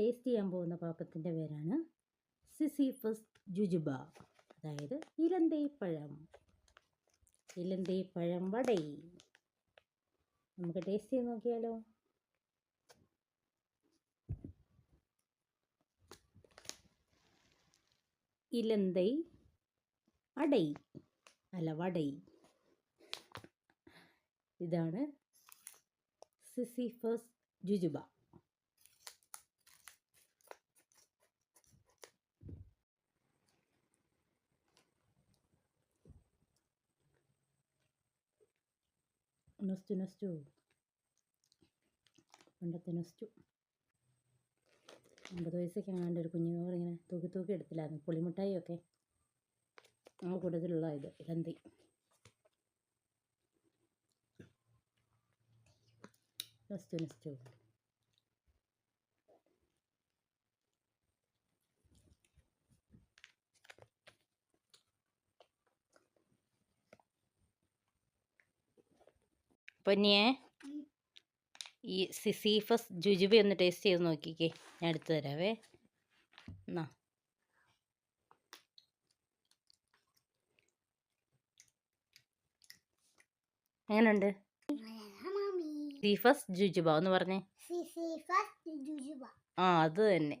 Taste ചെയ്യാൻ പോകുന്ന പാപ്പത്തിന്റെ പേരാണ് സിസിഫസ് ജുജുബ. അതായത് ഇലന്തേപ്പഴം. ഇലന്തേപ്പഴം വടൈ. നമുക്ക് ടേസ്റ്റ് ചെയ്ത് നോക്കിയാലോ? ഇലന്തൈ അടൈ. അല്ല വടൈ. ഇതാണ് സിസിഫസ് ജുജുബ. നൊസ്റ്റു നൊസ്റ്റു പണ്ടത്തെ നൊസ്റ്റു അമ്പത് വയസ്സൊക്കെ ആണ്ട് ഒരു കുഞ്ഞു കവർ ഇങ്ങനെ തൂക്കി തൂക്കി എടുത്തില്ലായിരുന്നു. പുളിമിഠായി ഒക്കെ ആ കൂട്ടത്തിലുള്ള ഇത് ഇലന്തി. നൊസ്റ്റു നൊസ്റ്റു പൊന്നിയെ ഈ സിസീഫസ് ജുജുബി ഒന്ന് ടേസ്റ്റ് ചെയ്ത് നോക്കിക്കേ. ഞാൻ എടുത്തു തരാവേ. എന്നാ എങ്ങനെയുണ്ട് സീഫസ് ജുജുബ എന്ന് പറഞ്ഞേ. ആ അത് തന്നെ.